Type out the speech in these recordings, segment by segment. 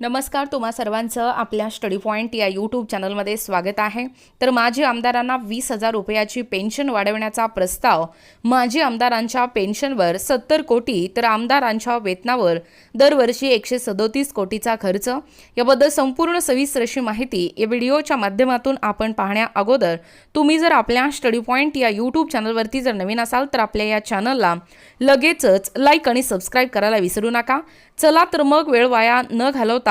नमस्कार तुम्हा सर्वांचं आपल्या स्टडी पॉईंट या यूट्यूब चॅनलमध्ये स्वागत आहे. तर माजी आमदारांना वीस हजार रुपयाची पेन्शन वाढवण्याचा प्रस्ताव माजी आमदारांच्या पेन्शनवर सत्तर कोटी तर आमदारांच्या वेतनावर दरवर्षी एकशे सदोतीस कोटीचा खर्च. याबद्दल संपूर्ण सविस्तर अशी माहिती या व्हिडिओच्या माध्यमातून आपण पाहण्या अगोदर तुम्ही जर आपल्या स्टडी पॉईंट या यूट्यूब चॅनलवरती जर नवीन असाल तर आपल्या या चॅनलला लगेचच लाईक आणि सबस्क्राईब करायला विसरू नका. चला तर मग वेळ वाया न घालवता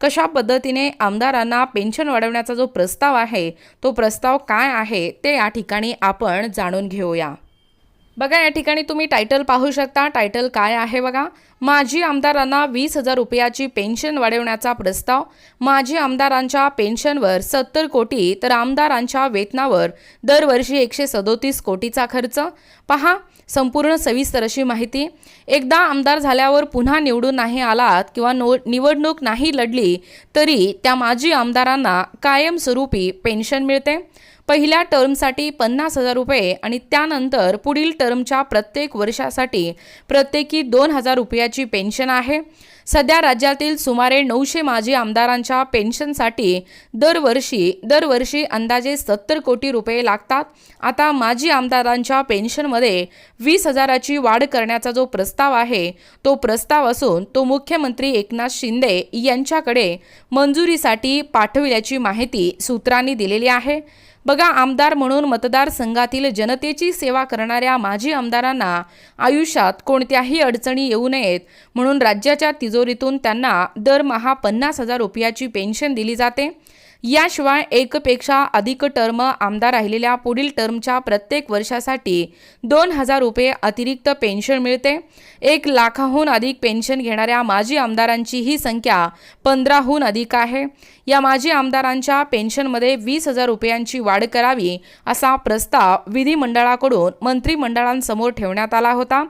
कशा पद्धतीने आमदारांना पेन्शन वाढवण्याचा जो प्रस्ताव आहे तो प्रस्ताव काय आहे ते या ठिकाणी आपण जाणून घेऊया. बघा या ठिकाणी तुम्ही टायटल पाहू शकता. टायटल काय आहे बघा? माजी आमदारांना वीस हजार रुपयाची पेन्शन वाढवण्याचा प्रस्ताव. माजी आमदारांच्या पेन्शनवर सत्तर कोटी तर आमदारांच्या वेतनावर दरवर्षी एकशे सदोतीस कोटीचा खर्च. पहा संपूर्ण सविस्तर अशी माहिती. एकदा आमदार झाल्यावर पुन्हा निवडून नाही आलात किंवा नो निवडणूक नाही लढली तरी त्या माजी आमदारांना कायमस्वरूपी पेन्शन मिळते. पहिल्या टर्मसाठी पन्नास हजार रुपये आणि त्यानंतर पुढील टर्मच्या प्रत्येक वर्षासाठी प्रत्येकी दोन हजार रुपयाची पेन्शन आहे. सध्या राज्यातील सुमारे नऊशे माजी आमदारांच्या पेन्शनसाठी दरवर्षी दरवर्षी अंदाजे सत्तर कोटी रुपये लागतात. आता माजी आमदारांच्या पेन्शनमध्ये वीस हजाराची वाढ करण्याचा जो प्रस्ताव आहे तो प्रस्ताव असून तो मुख्यमंत्री एकनाथ शिंदे यांच्याकडे मंजुरीसाठी पाठविल्याची माहिती सूत्रांनी दिलेली आहे. बघा आमदार म्हणून मतदारसंघातील जनतेची सेवा करणाऱ्या माजी आमदारांना आयुष्यात कोणत्याही अडचणी येऊ नयेत म्हणून राज्याच्या तिजोरीतून त्यांना दरमहा पन्नास हजार रुपयाची पेन्शन दिली जाते. याशिवाय एकपेक्षा अधिक टर्म आमदार राहिलेल्या पुढील टर्मच्या प्रत्येक वर्षासाठी दोन हजार रुपये अतिरिक्त पेन्शन मिळते. एक लाखाहून अधिक पेन्शन घेणाऱ्या माजी आमदारांची ही संख्या पंधराहून अधिक आहे. या माजी आमदारांच्या पेन्शनमध्ये वीस हजार रुपयांची वाढ करावी असा प्रस्ताव विधिमंडळाकडून मंत्रिमंडळांसमोर ठेवण्यात आला होता.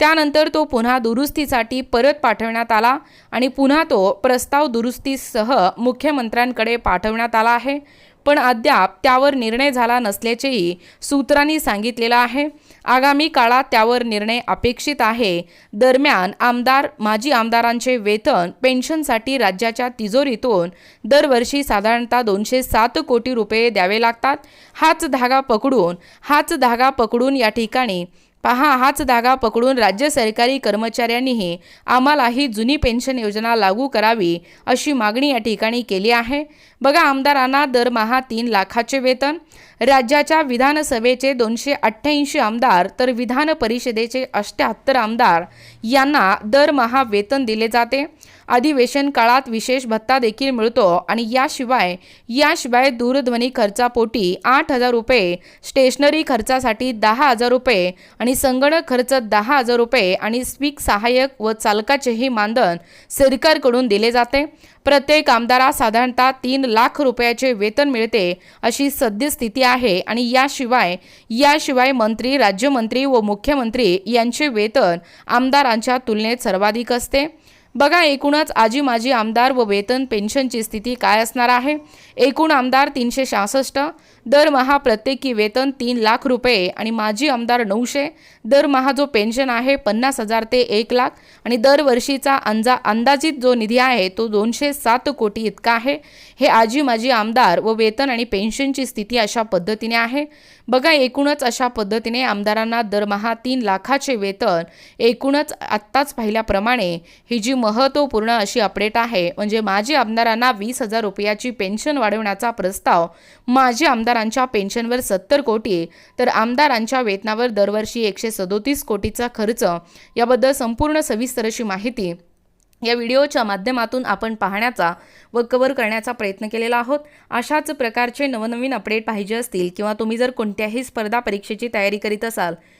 त्यानंतर तो पुन्हा दुरुस्तीसाठी परत पाठवण्यात आला आणि पुन्हा तो प्रस्ताव दुरुस्तीसह मुख्यमंत्र्यांकडे पाठवण्यात आला आहे. पण अद्याप त्यावर निर्णय झाला नसल्याचेही सूत्रांनी सांगितलेलं आहे. आगामी काळात त्यावर निर्णय अपेक्षित आहे. दरम्यान आमदार माजी आमदारांचे वेतन पेन्शनसाठी राज्याच्या तिजोरीतून दरवर्षी साधारणतः दोनशे सात कोटी रुपये द्यावे लागतात. हाच धागा पकडून हाच धागा पकडून या ठिकाणी पहा हाच धागा पकडून राज्य सरकारी कर्मचाऱ्यांनीही आम्हाला ही जुनी पेन्शन योजना लागू करावी अशी मागणी या ठिकाणी केली आहे. बघा आमदारांना दरमहा तीन लाखाचे वेतन राज्याच्या विधानसभेचे दोनशे अठ्ठ्याऐंशी आमदार तर विधान परिषदेचे अष्ट्याहत्तर आमदार यांना दरमहा वेतन दिले जाते. अधिवेशन काळात विशेष भत्ता देखील मिळतो आणि याशिवाय याशिवाय दूरध्वनी खर्चापोटी आठ हजार रुपये स्टेशनरी खर्चासाठी दहा हजार रुपये आणि आणि संगणक खर्च दहा हजार रुपये आणि स्वीक सहाय्यक व चालकाचेही मानधन सरकारकडून दिले जाते. प्रत्येक आमदारास साधारणतः तीन लाख रुपयाचे वेतन मिळते अशी सद्यस्थिती आहे आणि याशिवाय याशिवाय मंत्री राज्यमंत्री व मुख्यमंत्री यांचे वेतन आमदारांच्या तुलनेत सर्वाधिक असते. बघा एकूणच आजी माजी आमदार व वेतन पेन्शनची स्थिती काय असणार आहे? एकूण आमदार तीनशे सहासष्ट दरमहा प्रत्येकी वेतन तीन लाख रुपये आणि माजी आमदार नऊशे दरमहा जो पेन्शन आहे पन्नास हजार ते एक लाख आणि दरवर्षीचा अंजा अंदाजित जो निधी आहे तो दोनशे सात कोटी इतका आहे. हे आजी माजी आमदार व वेतन आणि पेन्शनची स्थिती अशा पद्धतीने आहे. बघा एकूणच अशा पद्धतीने आमदारांना दरमहा तीन लाखाचे वेतन एकूणच आत्ताच पाहिल्याप्रमाणे ही जी महत्त्वपूर्ण अशी अपडेट आहे. म्हणजे माजी आमदारांना वीस हजार रुपयाची पेन्शन वाढवण्याचा प्रस्ताव माजी आमदारांच्या पेन्शनवर सत्तर कोटी तर आमदारांच्या वेतनावर दरवर्षी एकशे सदोतीस कोटीचा खर्च याबद्दल संपूर्ण सविस्तर अशी माहिती या व्हिडिओच्या माध्यमातून आपण पाहण्याचा व कवर करण्याचा प्रयत्न केलेला आहोत. अशाच प्रकारचे नवनवीन अपडेट पाहिजे असतील किंवा तुम्ही जर कोणत्याही स्पर्धा परीक्षेची तयारी करीत असाल